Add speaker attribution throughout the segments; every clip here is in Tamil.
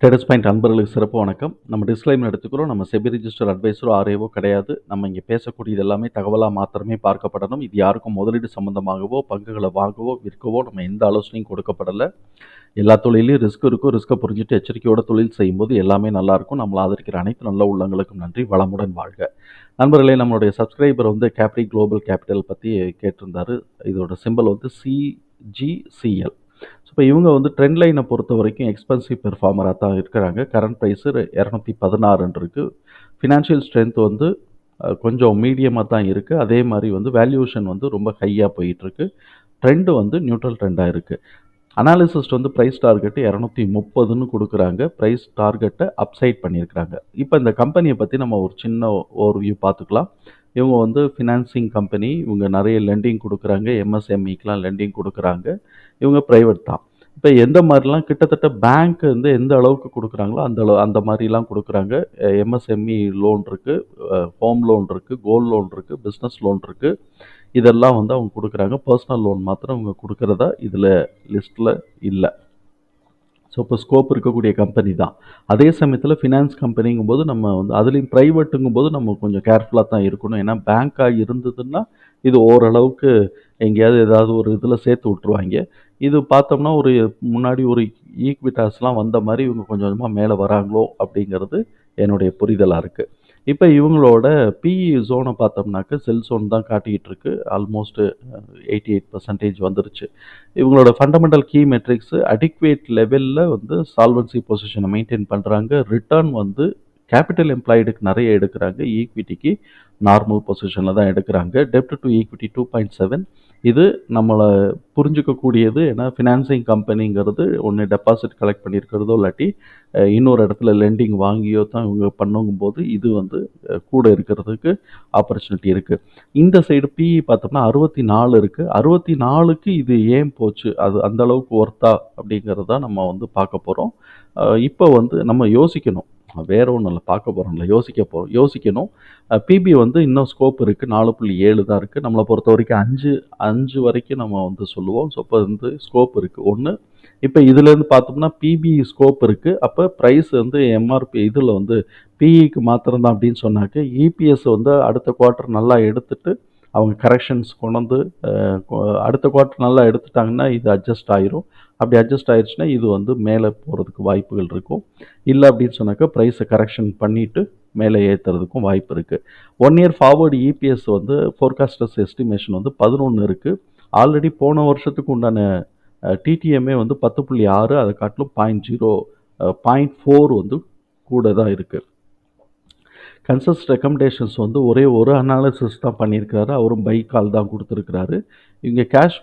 Speaker 1: ஸ்டேட்டஸ் பாயிண்ட் அன்பர்களுக்கு சிறப்பு வணக்கம். நம்ம டிஸ்க்ளைமர் எடுத்துக்கிறோம். நம்ம செபி ரிஜிஸ்டர் அட்வைஸரோ ஆர்ஏவோ கிடையாது. நம்ம இங்கே பேசக்கூடியது எல்லாமே தகவலாக மாத்திரமே பார்க்கப்படணும். இது யாருக்கும் முதலீடு சம்பந்தமாகவோ பங்குகளை வாங்கவோ விற்கவோ நம்ம எந்த ஆலோசனையும் கொடுக்கப்படலை. எல்லா தொழிலையும் ரிஸ்க் இருக்கும். ரிஸ்க்கை புரிஞ்சுட்டு எச்சரிக்கையோட தொழில் செய்யும்போது எல்லாமே நல்லாயிருக்கும் நம்மளை ஆதரிக்கிற அனைத்து நல்ல உள்ளங்களுக்கும் நன்றி. வளமுடன் வாழ்க. நண்பர்களே நம்மளுடைய சப்ஸ்கிரைபர் வந்து கேப்ரி குளோபல் கேபிட்டல் பற்றி கேட்டிருந்தாரு. இதோட சிம்பல் வந்து சிஜிசிஎல் ஸோ இப்போ இவங்க வந்து ட்ரெண்ட் லைனை பொறுத்த வரைக்கும் எக்ஸ்பென்சிவ் பெர்ஃபார்மராக தான் இருக்கிறாங்க. கரண்ட் ப்ரைஸு இரநூத்தி பதினாறுன்னு இருக்குது ஃபினான்ஷியல் ஸ்ட்ரென்த் வந்து கொஞ்சம் மீடியமாக தான் இருக்குது அதே மாதிரி வந்து வேல்யூஷன் வந்து ரொம்ப ஹையாக போயிட்டுருக்கு ட்ரெண்டு வந்து நியூட்ரல் ட்ரெண்டாக இருக்குது அனாலிசிஸ்ட் வந்து ப்ரைஸ் டார்கெட்டு இரநூத்தி முப்பதுன்னு கொடுக்குறாங்க. ப்ரைஸ் டார்கெட்டை அப்சைட் பண்ணியிருக்கிறாங்க. இப்போ இந்த கம்பெனியை பற்றி நம்ம ஒரு சின்ன ஓவர்வியூ பார்த்துக்கலாம். இவங்க வந்து ஃபினான்சிங் கம்பெனி இவங்க நிறைய லெண்டிங் கொடுக்குறாங்க. எம்எஸ்எம்இக்கெலாம் லெண்டிங் கொடுக்குறாங்க. இவங்க ப்ரைவேட் தான். இப்போ எந்த மாதிரிலாம் கிட்டத்தட்ட பேங்க் வந்து எந்த அளவுக்கு கொடுக்குறாங்களோ அந்த அளவு அந்த மாதிரிலாம் கொடுக்குறாங்க. எம்எஸ்எம்இ லோன் இருக்குது ஹோம் லோன் இருக்குது கோல்ட் லோன் இருக்குது பிஸ்னஸ் லோன் இருக்குது இதெல்லாம் வந்து அவங்க கொடுக்குறாங்க. பர்சனல் லோன் மாத்திரம் அவங்க கொடுக்குறதா இதில் லிஸ்ட்டில் இல்லை. ஸோ இப்போ ஸ்கோப் இருக்கக்கூடிய கம்பெனி தான். அதே சமயத்தில் ஃபினான்ஸ் கம்பெனிங்கும்போது நம்ம வந்து அதுலேயும் ப்ரைவேட்டுங்கும் போது நம்ம கொஞ்சம் கேர்ஃபுல்லாக தான் இருக்கணும். ஏன்னா பேங்க்காக இருந்ததுன்னா இது ஓரளவுக்கு எங்கேயாவது ஏதாவது ஒரு இதில் சேர்த்து விட்ருவாங்க இது பார்த்தோம்னா ஒரு முன்னாடி ஒரு ஈக்விட்டாஸ்லாம் வந்த மாதிரி இவங்க கொஞ்சம் கொஞ்சமாக மேலே வராங்களோ அப்படிங்கிறது என்னுடைய புரிதலாக இருக்குது இப்போ இவங்களோட பிஇ ஜோனை பார்த்தோம்னாக்க செல் ஜோன் தான் காட்டிக்கிட்டு இருக்கு ஆல்மோஸ்ட் எயிட்டி எயிட் பர்சன்டேஜ் வந்துருச்சு. இவங்களோட ஃபண்டமெண்டல் கீ மெட்ரிக்ஸு அடிக்வேட் லெவலில் வந்து சால்வன்சி பொசிஷனை மெயின்டைன் பண்ணுறாங்க ரிட்டர்ன் வந்து கேபிட்டல் எம்ப்ளாய்டுக்கு நிறைய எடுக்கிறாங்க. ஈக்விட்டிக்கு நார்மல் பொசிஷனில் தான் எடுக்கிறாங்க. டெப்ட் to equity two point seven இது நம்மளை புரிஞ்சுக்கக்கூடியது ஏன்னா ஃபினான்சிங் கம்பெனிங்கிறது ஒன்று டெபாசிட் கலெக்ட் பண்ணியிருக்கிறதோ இல்லாட்டி இன்னொரு இடத்துல லெண்டிங் வாங்கியோ தான் இவங்க பண்ணுங்கும்போது இது வந்து கூட இருக்கிறதுக்கு ஆப்பர்ச்சுனிட்டி இருக்குது இந்த சைடு பிஇ பார்த்தோம்னா அறுபத்தி நாலு இருக்குது அறுபத்தி நாலுக்கு இது ஏன் போச்சு? அது அந்த அளவுக்கு ஒர்த்தா அப்படிங்கிறத நம்ம வந்து பார்க்க போகிறோம் இப்போ வந்து நம்ம யோசிக்கணும். வேற ஒன்றும் இல்லை பார்க்க போகிறோம்ல யோசிக்க போகிறோம் யோசிக்கணும். பிபி வந்து இன்னும் ஸ்கோப் இருக்குது நாலு புள்ளி ஏழு தான் இருக்குது நம்மளை பொறுத்த வரைக்கும் அஞ்சு அஞ்சு வரைக்கும் நம்ம வந்து சொல்லுவோம். ஸோ இப்போ வந்து ஸ்கோப் இருக்குது ஒன்று இப்போ இதுலேருந்து பார்த்தோம்னா பிபி ஸ்கோப் இருக்குது அப்போ ப்ரைஸ் வந்து எம்ஆர்பி இதில் வந்து பிஇக்கு மாத்திரம்தான் அப்படின்னு சொன்னாக்க இபிஎஸ் வந்து அடுத்த குவார்ட்டர் நல்லா எடுத்துகிட்டு அவங்க கரெக்ஷன்ஸ் கொண்டு வந்து அடுத்த குவார்ட்டர் நல்லா எடுத்துட்டாங்கன்னா இது அட்ஜஸ்ட் ஆயிரும். அப்படி அட்ஜஸ்ட் ஆயிடுச்சுன்னா இது வந்து மேலே போகிறதுக்கு வாய்ப்புகள் இருக்கும். இல்லை அப்படின்னு சொன்னாக்கா ப்ரைஸை கரெக்ஷன் பண்ணிவிட்டு மேலே ஏற்றுறதுக்கும் வாய்ப்பு இருக்குது ஒன் இயர் ஃபார்வர்டு இபிஎஸ் வந்து ஃபோர்காஸ்டர்ஸ் எஸ்டிமேஷன் வந்து பதினொன்று இருக்குது ஆல்ரெடி போன வருஷத்துக்கு உண்டான டிடிஎம்ஏ வந்து பத்து புள்ளி ஆறு அதை காட்டிலும் பாயிண்ட் ஜீரோ பாயிண்ட் ஃபோர் வந்து கூட தான் இருக்குது கன்சஸ் ரெக்கமெண்டேஷன்ஸ் வந்து ஒரே ஒரு அனாலிசிஸ் தான் பண்ணியிருக்காரு அவரும் பை கால் தான் கொடுத்துருக்கிறாரு. இங்கே கேஷ்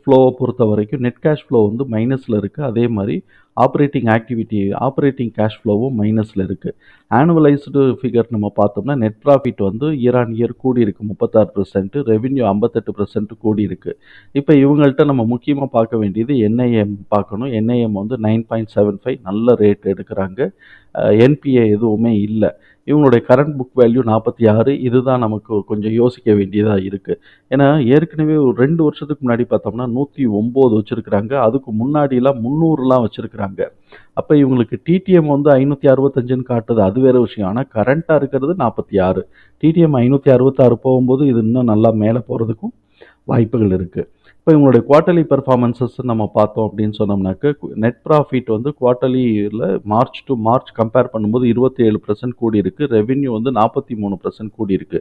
Speaker 1: ஃப்ளோவை பொறுத்த வரைக்கும் நெட் கேஷ் ஃப்ளோ வந்து மைனஸில் இருக்குது அதே மாதிரி ஆப்ரேட்டிங் ஆக்டிவிட்டி ஆப்ரேட்டிங் கேஷ் ஃப்ளோவும் மைனஸில் இருக்குது ஆனுவலைஸ்டு ஃபிகர் நம்ம பார்த்தோம்னா நெட் ப்ராஃபிட் வந்து இயர் ஆன் இயர் கூடி இருக்குது முப்பத்தாறு பர்சன்ட்டு ரெவின்யூ ஐம்பத்தெட்டு பர்சன்ட் கூடி இருக்குது இப்போ இவங்கள்ட்ட நம்ம முக்கியமாக பார்க்க வேண்டியது என்ஐஎம் பார்க்கணும். என்ஐஎம் வந்து நைன் பாயிண்ட் செவன் ஃபைவ் நல்ல ரேட் எடுக்கிறாங்க. என்பிஏ எதுவுமே இல்லை. இவங்களுடைய கரண்ட் புக் வேல்யூ நாற்பத்தி ஆறு. இதுதான் நமக்கு கொஞ்சம் யோசிக்க வேண்டியதாக இருக்குது ஏன்னா ஏற்கனவே ரெண்டு வருஷத்துக்கு முன்னாடி பார்த்தோம்னா நூற்றி ஒம்பது வச்சுருக்கிறாங்க. அதுக்கு முன்னாடிலாம் முந்நூறுலாம் வச்சுருக்கிறாங்க. அப்போ இவங்களுக்கு டிடிஎம் வந்து ஐநூற்றி அறுபத்தஞ்சுன்னு காட்டுது. அது வேறு விஷயம். ஆனால் கரண்ட்டாக இருக்கிறது நாற்பத்தி ஆறு. டிடிஎம் ஐநூற்றி அறுபத்தாறு போகும்போது இது இன்னும் நல்லா மேலே போகிறதுக்கும் வாய்ப்புகள் இருக்குது இப்போ இவங்களுடைய குவார்ட்டர்லி பெர்ஃபார்மன்சஸ் நம்ம பார்த்தோம் அப்படின்னு சொன்னோம்னாக்க நெட் ப்ராஃபிட் வந்து குவார்ட்டர்லியில் மார்ச் டு மார்ச் கம்பேர் பண்ணும்போது இருபத்தி ஏழு பர்சன்ட் கூடி இருக்கு ரெவென்யூ வந்து நாற்பத்தி மூணு பர்சன்ட் கூடி இருக்கு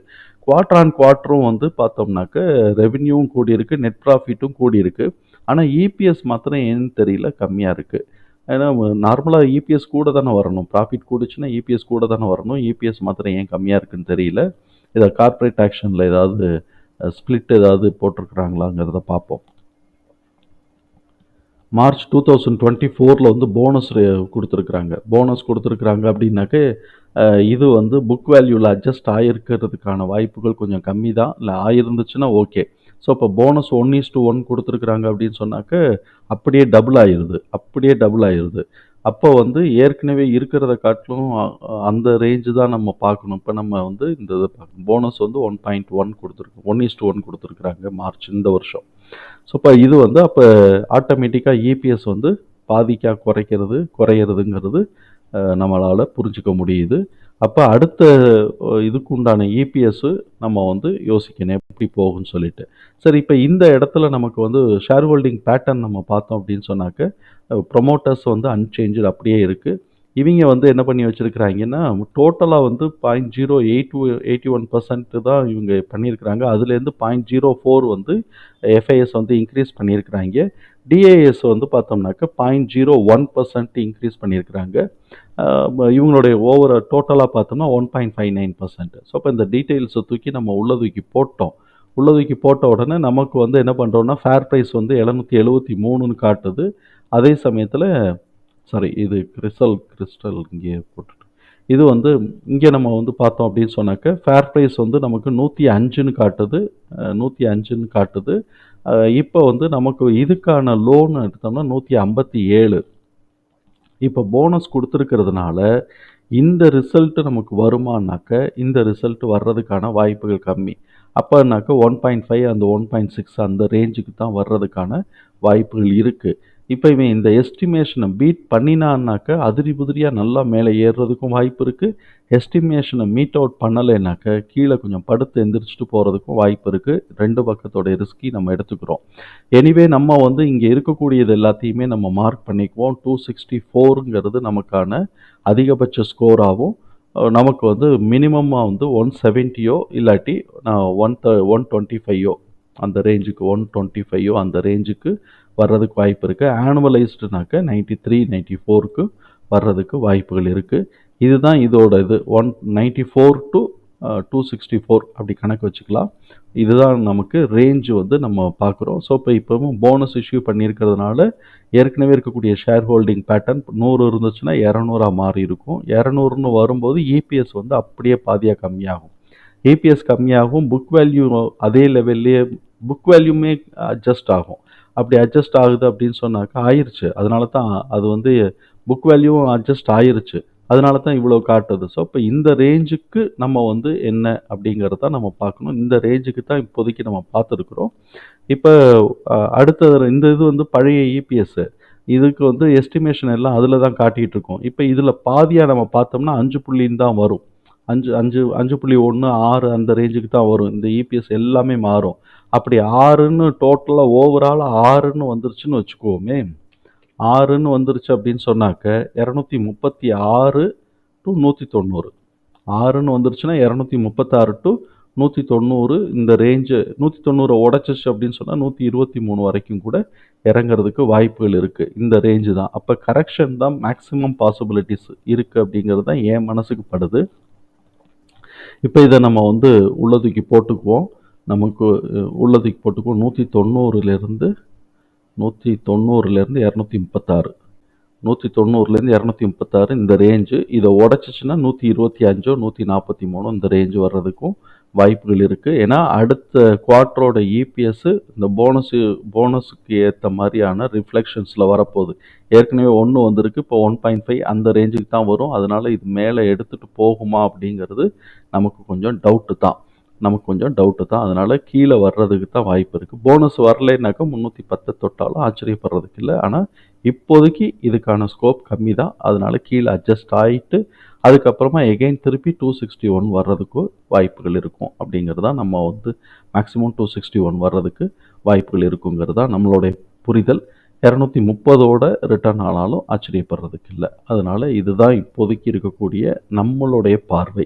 Speaker 1: குவார்டர் ஆன் குவார்ட்டரும் வந்து பார்த்தோம்னாக்க ரெவென்யூவும் கூடி இருக்கு நெட் ப்ராஃபிட்டும் கூடியிருக்கு. ஆனால் இபிஎஸ் மாத்திரம் ஏன்னு தெரியல? கம்மியாக இருக்குது ஏன்னா நார்மலாக இபிஎஸ் கூட தானே வரணும். ப்ராஃபிட் கூடுச்சுன்னா இபிஎஸ் கூட தானே வரணும். இபிஎஸ் மாத்திரம் ஏன் கம்மியாக இருக்குன்னு தெரியல. இதை கார்ப்பரேட் ஆக்ஷனில் ஏதாவது ஸ்ப்ளிட் ஏதாவது போட்டிருக்கிறாங்களாங்கிறத பார்ப்போம். மார்ச் டூ தௌசண்ட் டுவெண்ட்டி ஃபோரில் வந்து போனஸ் கொடுத்துருக்குறாங்க. போனஸ் கொடுத்துருக்குறாங்க அப்படின்னாக்க இது வந்து புக் வேல்யூவில் அட்ஜஸ்ட் ஆகிருக்கிறதுக்கான வாய்ப்புகள் கொஞ்சம் கம்மி தான். இல்லை ஆயிருந்துச்சுன்னா ஓகே ஸோ இப்போ bonus one is two one கொடுத்துருக்குறாங்க அப்படின்னு சொன்னாக்க அப்படியே டபுள் ஆயிடுது அப்படியே டபுள் ஆயிடுது அப்போ வந்து ஏற்கனவே இருக்கிறத காட்டிலும் அந்த ரேஞ்சு தான் நம்ம பார்க்கணும். இப்போ நம்ம வந்து இந்த இதை பார்க்கணும். போனஸ் வந்து ஒன் பாயிண்ட் ஒன் கொடுத்துருக்கோம் ஒன் இஸ் ஒன் கொடுத்துருக்குறாங்க மார்ச் இந்த வருஷம். ஸோ இப்போ இது வந்து அப்போ ஆட்டோமேட்டிக்காக இபிஎஸ் வந்து பாதிக்காக குறைக்கிறது குறையிறதுங்கிறது நம்மளால் புரிஞ்சுக்க முடியுது. அப்போ அடுத்த இதுக்கு உண்டான இபிஎஸ்ஸு நம்ம வந்து யோசிக்கணும். எப்படி போகும்னு சொல்லிட்டு. சரி இப்போ இந்த இடத்துல நமக்கு வந்து ஷேர் ஹோல்டிங் பேட்டர்ன் நம்ம பார்த்தோம் அப்படின்னு சொன்னாக்க ப்ரொமோட்டர்ஸ் வந்து அன்சேஞ்சு அப்படியே இருக்குது இவங்க வந்து என்ன பண்ணி வச்சுருக்கிறாங்கன்னா டோட்டலாக வந்து point zero eight eighty one percent தான் இவங்க பண்ணியிருக்கிறாங்க. அதுலேருந்து பாயிண்ட் ஜீரோ ஃபோர் வந்து எஃப்ஐஎஸ் வந்து இன்க்ரீஸ் பண்ணியிருக்கிறாங்க. டிஏஎஸ் வந்து பார்த்தோம்னாக்க point zero one percent increase பண்ணியிருக்கிறாங்க. இவங்களுடைய ஓவர டோட்டலாக பார்த்தோம்னா one point five nine percent so இப்போ இந்த டீட்டெயில்ஸை தூக்கி நம்ம உள்ள தூக்கி போட்டோம். உள்ள தூக்கி போட்ட உடனே நமக்கு வந்து என்ன பண்ணுறோம்னா ஃபேர் ப்ரைஸ் வந்து எழுநூற்றி எழுபத்தி மூணுன்னு காட்டுது. அதே சமயத்தில் சாரி இது கிறிஸ்டல் கிறிஸ்டல் இங்கே போட்டுட்டு. இது வந்து இங்கே நம்ம வந்து பார்த்தோம் அப்படின்னு சொன்னாக்க ஃபேர் ப்ரைஸ் வந்து நமக்கு நூற்றி அஞ்சுன்னு காட்டுது. நூற்றி அஞ்சுன்னு காட்டுது. இப்போ வந்து நமக்கு இதுக்கான லோன் எடுத்தோம்னா நூற்றி ஐம்பத்தி ஏழு. இப்போ போனஸ் கொடுத்துருக்கிறதுனால இந்த ரிசல்ட்டு நமக்கு வருமானாக்க இந்த ரிசல்ட் வர்றதுக்கான வாய்ப்புகள் கம்மி. அப்போனாக்க ஒன் பாயிண்ட் ஃபைவ் அந்த ஒன் பாயிண்ட் சிக்ஸ் அந்த ரேஞ்சுக்கு தான் வர்றதுக்கான வாய்ப்புகள் இருக்குது இப்போ இவன் இந்த எஸ்டிமேஷனை பீட் பண்ணினான்னாக்க அதிரி புதிரியாக நல்லா மேலே ஏறுறதுக்கும் வாய்ப்பு இருக்குது எஸ்டிமேஷனை மீட் அவுட் பண்ணலைனாக்க கீழே கொஞ்சம் படுத்து எந்திரிச்சிட்டு போகிறதுக்கும் வாய்ப்பு இருக்குது ரெண்டு பக்கத்தோட ரிஸ்கி நம்ம எடுத்துக்கிறோம். எனிவே நம்ம வந்து இங்கே இருக்கக்கூடியது எல்லாத்தையுமே நம்ம மார்க் பண்ணிக்குவோம். டூ சிக்ஸ்டி ஃபோருங்கிறது நமக்கான அதிகபட்ச ஸ்கோராகவும் நமக்கு வந்து மினிமமாக வந்து ஒன் செவன்ட்டியோ இல்லாட்டி நான் ஒன் த ஒன் டுவெண்ட்டி ஃபைவோ அந்த ரேஞ்சுக்கு ஒன் டுவெண்ட்டி ஃபைவோ அந்த ரேஞ்சுக்கு வர்றதுக்கு வாய்ப்பு இருக்குது ஆனுவலைஸ்டுனாக்க நைன்ட்டி த்ரீ நைன்ட்டி ஃபோருக்கு வர்றதுக்கு வாய்ப்புகள் இருக்குது இதுதான் இதோட இது. One ninety four to two sixty four அப்படி கணக்கு வச்சுக்கலாம். இதுதான் நமக்கு ரேஞ்சு வந்து நம்ம பார்க்குறோம். ஸோ இப்போ இப்போவும் போனஸ் இஷ்யூ பண்ணியிருக்கிறதுனால ஏற்கனவே இருக்கக்கூடிய ஷேர் ஹோல்டிங் பேட்டர்ன் நூறு இருந்துச்சுன்னா இரநூறாக மாறி இருக்கும். இரநூறுன்னு வரும்போது இபிஎஸ் வந்து அப்படியே பாதியாக கம்மியாகும். இபிஎஸ் கம்மியாகும் புக் வேல்யூ அதே லெவல்லையே புக் வேல்யூமே அட்ஜஸ்ட் ஆகும். அப்படி அட்ஜஸ்ட் ஆகுது அப்படின்னு சொன்னாக்கா ஆயிடுச்சு அதனால தான் அது வந்து புக் வேல்யூவும் அட்ஜஸ்ட் ஆயிருச்சு. அதனால தான் இவ்வளோ காட்டுது. ஸோ இப்போ இந்த ரேஞ்சுக்கு நம்ம வந்து என்ன அப்படிங்கிறத நம்ம பார்க்கணும். இந்த ரேஞ்சுக்கு தான் இப்போதைக்கு நம்ம பார்த்துருக்குறோம். இப்போ அடுத்த இந்த இது வந்து பழைய இபிஎஸ் இதுக்கு வந்து எஸ்டிமேஷன் எல்லாம் அதில் தான் காட்டிகிட்டு இருக்கோம். இப்போ இதில் பாதியாக நம்ம பார்த்தோம்னா அஞ்சு புள்ளின்னு தான் வரும். அஞ்சு அஞ்சு அஞ்சு புள்ளி ஒன்று ஆறு அந்த ரேஞ்சுக்கு தான் வரும். இந்த இபிஎஸ் எல்லாமே மாறும். அப்படி ஆறுன்னு டோட்டலாக ஓவரால் ஆறுன்னு வந்துருச்சுன்னு வச்சுக்குவோமே ஆறுன்னு வந்துருச்சு அப்படின்னு சொன்னாக்க இரநூத்தி முப்பத்தி ஆறு டு நூற்றி தொண்ணூறு. ஆறுன்னு வந்துருச்சுன்னா இரநூத்தி முப்பத்தாறு டு நூற்றி தொண்ணூறு இந்த ரேஞ்சு நூற்றி தொண்ணூறை உடச்சிச்சு அப்படின்னு சொன்னால் நூற்றி இருபத்தி மூணு வரைக்கும் கூட இறங்குறதுக்கு வாய்ப்புகள் இருக்குது இந்த ரேஞ்சு தான். அப்போ கரெக்ஷன் தான் மேக்ஸிமம் பாசிபிலிட்டிஸ் இருக்குது அப்படிங்கிறது தான் என் மனசுக்கு படுது. இப்போ இதை நம்ம வந்து உள்ளதுக்கு போட்டுக்குவோம். நமக்கு உள்ளதுக்கு போட்டுக்குவோம் நூற்றி தொண்ணூறுலேருந்து நூற்றி தொண்ணூறுலேருந்து இரநூத்தி முப்பத்தாறு நூற்றி தொண்ணூறுலேருந்து இரநூத்தி முப்பத்தாறு இந்த ரேஞ்சு இதை உடச்சிச்சின்னா நூற்றி இருபத்தி அஞ்சோ நூற்றி நாற்பத்தி மூணோ இந்த ரேஞ்சு வர்றதுக்கும் வாய்ப்புகள் இருக்குது ஏன்னா அடுத்த குவார்ட்டரோட இபிஎஸ் இந்த போனஸு போனஸுக்கு ஏற்ற மாதிரியான ரிஃப்ளெக்ஷன்ஸில் வரப்போகுது. ஏற்கனவே ஒன்று வந்திருக்கு இப்போ ஒன் பாயிண்ட் ஃபைவ் அந்த ரேஞ்சுக்கு தான் வரும். அதனால் இது மேலே எடுத்துகிட்டு போகுமா அப்படிங்கிறது நமக்கு கொஞ்சம் டவுட்டு தான். நமக்கு கொஞ்சம் டவுட்டு தான். அதனால் கீழே வர்றதுக்கு தான் வாய்ப்பு இருக்குது போனஸ் வரலைனாக்கா முந்நூற்றி பத்து தொட்டாலும் ஆச்சரியப்படுறதுக்கு இல்லை. ஆனால் இப்போதைக்கு இதுக்கான ஸ்கோப் கம்மி தான். அதனால் கீழே அட்ஜஸ்ட் ஆகிட்டு அதுக்கப்புறமா எகெயின் திருப்பி டூ சிக்ஸ்டி ஒன் வர்றதுக்கு வாய்ப்புகள் இருக்கும். அப்படிங்கிறது தான் நம்ம வந்து மேக்ஸிமம் டூ சிக்ஸ்டி ஒன் வர்றதுக்கு வாய்ப்புகள் இருக்குங்கிறது தான் நம்மளுடைய புரிதல். இரநூத்தி முப்பதோட ரிட்டர்ன் ஆனாலும் ஆச்சரியப்படுறதுக்கு இல்லை. அதனால் இதுதான் இப்போதைக்கு இருக்கக்கூடிய நம்மளுடைய பார்வை.